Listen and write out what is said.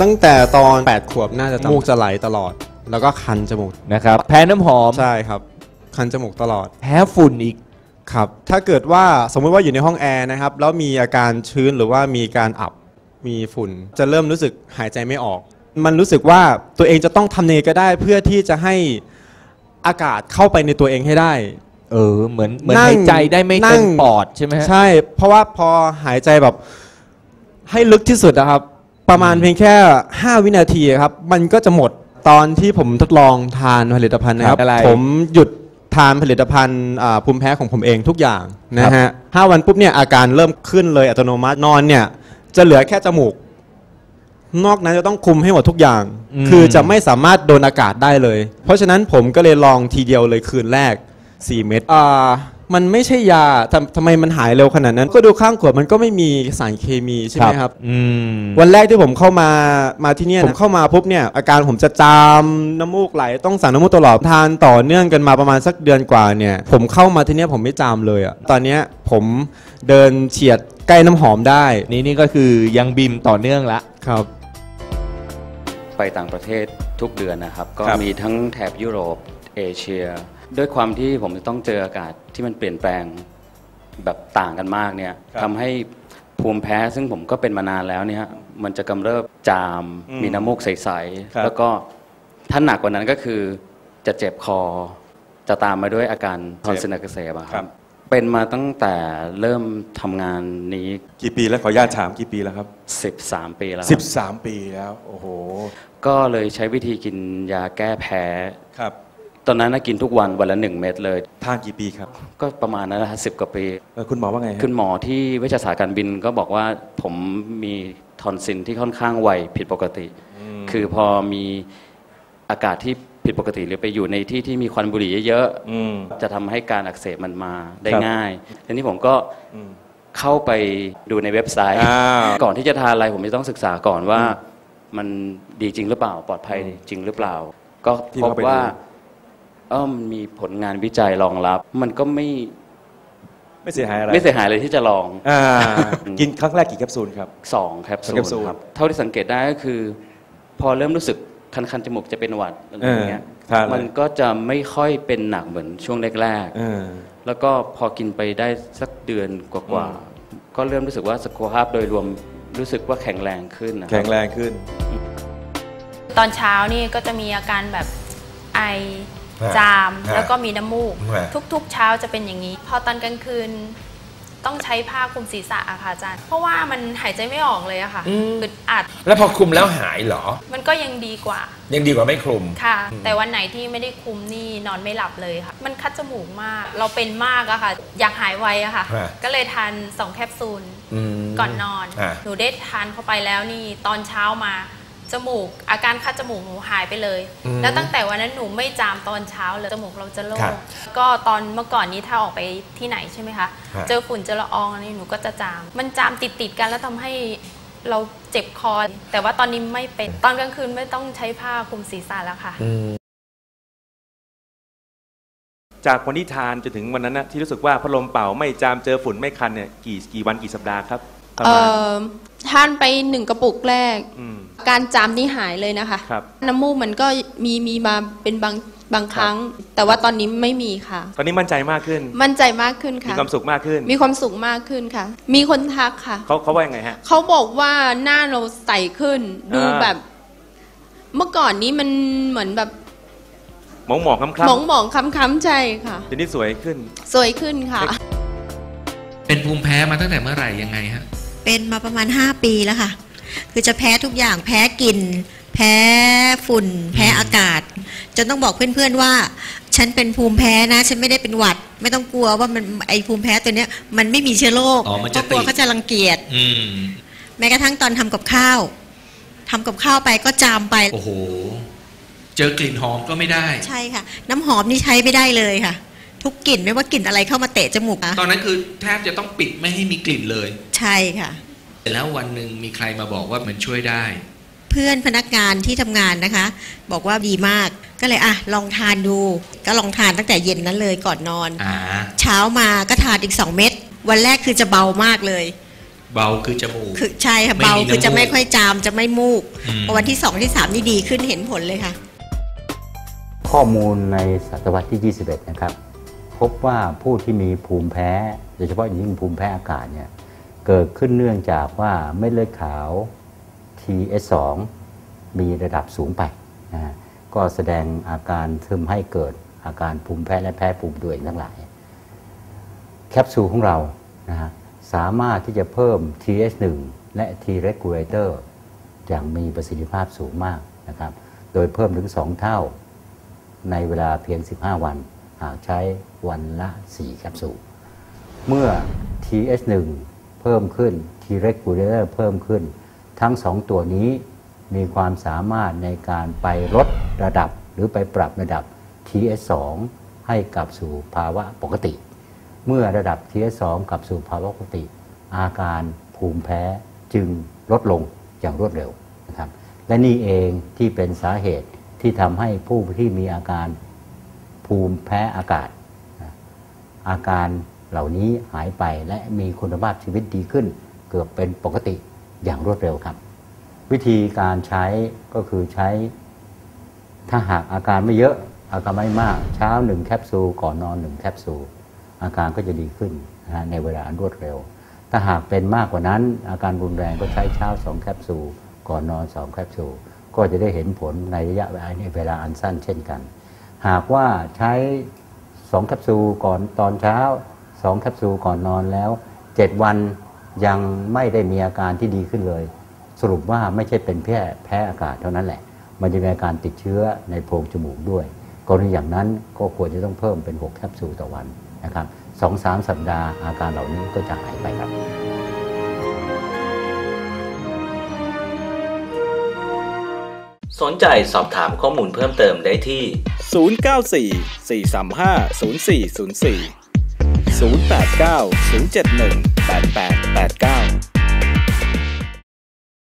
ตั้งแต่ตอน 8 ขวบน่าจะจมูกจะไหลตลอด แล้วก็คันจมูกนะครับ แพ้น้ำหอม ใช่ครับ คันจมูกตลอด แพ้ฝุ่นอีก ครับ ถ้าเกิดว่าสมมุติว่าอยู่ในห้องแอร์นะครับ แล้วมีอาการชื้นหรือว่ามีการอับ มีฝุ่น จะเริ่มรู้สึกหายใจไม่ออก มันรู้สึกว่าตัวเองจะต้องทำเนก็ได้เพื่อที่จะให้อากาศเข้าไปในตัวเองให้ได้ เออ เหมือนเหมือนนั่งหายใจได้ไม่นั่เต็ง มปอดใช่ไหมฮะ ใช่ เพราะว่าพอหายใจแบบให้ลึกที่สุดนะครับ ประมาณเพียงแค่ 5 วินาทีครับ มันก็จะหมดตอนที่ผมทดลองทานผลิตภัณฑ์นะครับ อะไร ผมหยุดทานผลิตภัณฑ์อ่าภูมิแพ้ของผมเองทุกอย่างนะฮะห้าวันปุ๊บเนี่ยอาการเริ่มขึ้นเลยอัตโนมัตินอนเนี่ย จะเหลือแค่จมูก นอกนั้นจะต้องคุมให้หมดทุกอย่าง อืม คือจะไม่สามารถโดนอากาศได้เลย เพราะฉะนั้นผมก็เลยลองทีเดียวเลยคืนแรก 4 เม็ดอ่า มันไม่ใช่ยาทำทำไมมันหายเร็วขนาดนั้น ก็ดูข้างขวดมันก็ไม่มีสารเคมีใช่ไหมครับ อืม วันแรกที่ผมเข้ามามาที่เนี่ยผมเข้ามาปุ๊บเนี่ยอาการผมจะจามน้ำมูกไหลต้องสั่งน้ำมูกตลอดทานต่อเนื่องกันมาประมาณสักเดือนกว่าเนี่ย ผมเข้ามาที่เนี่ยผมไม่จามเลยอะตอนเนี้ยผมเดินเฉียดใกล้น้ำหอมได้นี่นี่ก็คือยังบิมต่อเนื่องละ ครับ ไปต่างประเทศทุกเดือนนะครับ ก็ครับ มีทั้งแถบยุโรป เอเชีย ด้วยความที่ผมจะต้องเจออากาศที่มันเปลี่ยนแปลงแบบต่างกันมากเนี่ยครับทำให้ภูมิแพ้ซึ่งผมก็เป็นมานานแล้วเนี่ยมันจะกำเริบจามอืมมีน้ำมูกใสครับๆแล้วก็ถ้าหนักกว่านั้นก็คือจะเจ็บคอ จะตามมาด้วยอาการทอนซิลอักเสบอะครับเป็นมาตั้งแต่เริ่มทำงานนี้ กี่ปีแล้วขออนุญาตถามกี่ปีแล้วครับ 13 ปีแล้วครับ13 ปีแล้ว โอ้โห ก็เลยใช้วิธีกินยาแก้แพ้ ครับ ตอนนั้นนะกินทุกวันวันละหนึ่งเม็ดเลย ทานกี่ปีครับ ก็ประมาณนั้นนะฮะสิบกว่าปี เออคุณหมอว่าไงฮะคุณหมอที่เวชศาสตร์การบินก็บอกว่าผมมีทอนซิลที่ค่อนข้างไวผิดปกติมคือพอมีอากาศที่ผิดปกติหรือไปอยู่ในที่ที่มีควันบุหรี่เยอะอืม ๆ จะทำให้การอักเสบมันมาได้ครับง่ายทีนี้ผมก็อืมเข้าไปดูในเว็บไซต์อ้าวก่อนที่จะทานอะไรผมจะต้องศึกษาก่อนว่ามันดีจริงหรือเปล่าปลอดภัยจริงหรือเปล่า ก็ที่พบเข้าไปว่าดู เออมนมีผลงานวิจัยรองรับ มันก็ไม่ไม่เสียหายอะไรไม่เสียหายเลยที่จะลองอ่ากินครั้งแรกกี่แคปซูลครับสองแคปสองแคปซูซูลลครับเท่าที่สังเกตได้ก็คือ พอเริ่มรู้สึกคันๆจมูกจะเป็นหวัดอะไรอย่างเงี้ยเออทานเลยมันก็จะไม่ค่อยเป็นหนักเหมือนช่วงแรกเออๆแล้วก็พอกินไปได้สักเดือนกว่าๆก็เริ่มรู้สึกว่าสุขภาพโดยรวมรู้สึกว่าแข็งแรงขึ้นนะคแข็รับงแรงขึ้น ตอนเช้านี่ก็จะมีอาการแบบไอฮะ จามฮะแล้วก็มีน้ำมูกฮะทุกๆ เช้าจะเป็นอย่างนี้ พอตอนกลางคืนต้องใช้ผ้าคลุมศีรษะอะค่ะอาจารย์ เพราะว่ามันหายใจไม่ออกเลยอะค่ะอึดอัด แล้วพอคลุมแล้วหายเหรอ มันก็ยังดีกว่า ยังดีกว่าไม่คลุม ค่ะ แต่วันไหนที่ไม่ได้คลุมนี่นอนไม่หลับเลยค่ะ มันคัดจมูกมาก เราเป็นมากอะค่ะ อยากหายไวอะค่ะฮะก็เลยทานสองแคปซูลอืมก่อนนอนฮะหนูได้ทานเข้าไปแล้วนี่ตอนเช้ามา จมูก อาการคัดจมูกหนูหายไปเลยอืมแล้วตั้งแต่วันนั้นหนูไม่จามตอนเช้าเลยจมูกเราจะโล่ครังบก็ตอนเมื่อก่อนนี้ถ้าออกไปที่ไหนใช่ไหมคะฮะเจอฝุ่นเจอละอองอะไรหนูก็จะจาม มันจามติดติดๆกันแล้วทำให้เราเจ็บคอ แต่ว่าตอนนี้ไม่เป็น ตอนกลางคืนไม่ต้องใช้ผ้าคลุมศีรษะแล้วค่ะ จากวันที่ทานจนถึงวันนั้นนะที่รู้สึกว่าพัดลมเป่าไม่จามเจอฝุ่นไม่คันเนี่ยกี่กี่วันกี่สัปดาห์ครับประเอ่มาณอทานไปหนึ่งกระปุกแรกม การจามนี่หายเลยนะคะ ครับ น้ำมูกมันก็มีมีมาเป็นบางบางครั้ง แต่ว่าตอนนี้ไม่มีค่ะ ตอนนี้มั่นใจมากขึ้น มั่นใจมากขึ้นมีค่ะ ความสุขมากขึ้นมีความสุขมากขึ้นค่ะ มีคนทักค่ะ เขาเขาว่ายังไงฮะ เขาบอกว่าหน้าเราใสขึ้น ดูอ่า แบบ เมื่อก่อนนี้มันเหมือนแบบหมองหมองๆคล้ำหมองหมองๆค้ำๆใจค่ะๆเดี๋ยวนี้สวยขึ้น สวยขึ้นค่ะ เป็นภูมิแพ้มาตั้งแต่เมื่อไหร่ยังไงฮะ เป็นมาประมาณ 5 ปีแล้วค่ะ คือจะแพ้ทุกอย่างแพ้กลิ่นแพ้ฝุ่น แพ้อากาศจนต้องบอกเพื่อนๆว่า ฉันเป็นภูมิแพ้นะ ฉันไม่ได้เป็นหวัด ไม่ต้องกลัวว่ามันไอภูมิแพ้ตัวเนี้ย มันไม่มีเชื้อโรคอ๋อมันจะเพราะกลัวติดเขาจะรังเกียจอืมแม้กระทั่งตอนทำกับข้าวทำกับข้าวไปก็จามไปโอ้โหเจอกลิ่นหอมก็ไม่ได้ ใช่ค่ะ น้ำหอมนี่ใช้ไม่ได้เลยค่ะ ทุกกลิ่นไม่ว่ากลิ่นอะไรเข้ามาเตะจมูกอะตอนนั้นคือแทบจะต้องปิดไม่ให้มีกลิ่นเลย ใช่ค่ะ แต่แล้ววันหนึ่งมีใครมาบอกว่ามันช่วยได้ เพื่อนพนักงานที่ทำงานนะคะ บอกว่าดีมากก็เลยอะลองทานดู ก็ลองทานตั้งแต่เย็นนั้นเลยก่อนนอนอ่าเช้ามาก็ทานอีก 2 เม็ดวันแรกคือจะเบามากเลยเเบาคือจมูกคือใช่ค่ะไม่เบามีน้ำคือจะไม่มูกค่อยจามจะไม่มูกอืมพอวันที่สองที่สามนี่ดีขึ้นเห็นผลเลยค่ะ ข้อมูลในศตวรรษที่ 21 นะครับ พบว่าผู้ที่มีภูมิแพ้ โดยเฉพาะอย่างยิ่งภูมิแพ้อากาศเนี่ย เกิดขึ้นเนื่องจากว่าเม็ดเลือดขาว TS2 มีระดับสูงไปนะก็แสดงอาการทึมให้เกิดอาการภูมิแพ้และแพ้ภูมิตัวเองทั้งหลาย แคปซูลของเรานะฮะสามารถที่จะเพิ่ม TH1 และ T regulator อย่างมีประสิทธิภาพสูงมากนะครับ โดยเพิ่มถึง 2 เท่าในเวลาเพียง 15 วัน หากใช้วันละ 4 แคปซูล เมื่อ TH1 เพิ่มขึ้น T regulator เพิ่มขึ้น ทั้ง2ตัวนี้มีความสามารถในการไปลดระดับหรือไปปรับระดับ TH2 ให้กลับสู่ภาวะปกติ เมื่อระดับ TS2 กลับสู่ภาวะปกติ อาการภูมิแพ้จึงลดลงอย่างรวดเร็วนะครับ และนี่เองที่เป็นสาเหตุที่ทำให้ผู้ที่มีอาการภูมิแพ้อากาศ อาการ เหล่านี้หายไปและมีคุณภาพชีวิตดีขึ้น เกือบเป็นปกติอย่างรวดเร็วครับ วิธีการใช้ก็คือใช้ ถ้าหากอาการไม่เยอะอาการไม่มากเช้าหนึ่งแคปซูลก่อนนอนหนึ่งแคปซูลอาการก็จะดีขึ้นนะในเวลาอันรวดเร็ว ถ้าหากเป็นมากกว่านั้น อาการรุนแรงก็ใช้เช้าสองแคปซูลก่อนนอนสองแคปซูลก็จะได้เห็นผลในระยะเวลาเวลาอันสั้นเช่นกัน หากว่าใช้สองแคปซูลก่อนตอนเช้า สองแคปซูลก่อนนอนแล้วเจ็ดวันยังไม่ได้มีอาการที่ดีขึ้นเลย สรุปว่าไม่ใช่เป็นแค่แพ้อากาศเท่านั้นแหละ มันจะมีอาการติดเชื้อในโพรงจมูกด้วยกรณีอย่างนั้นก็ควรจะต้องเพิ่มเป็น 6 แคปซูลต่อวันนะครับสองสามสัปดาห์อาการเหล่านี้ก็จะหายไปครับสนใจสอบถามข้อมูลเพิ่มเติมได้ที่ 094 435 0404 089 071 8889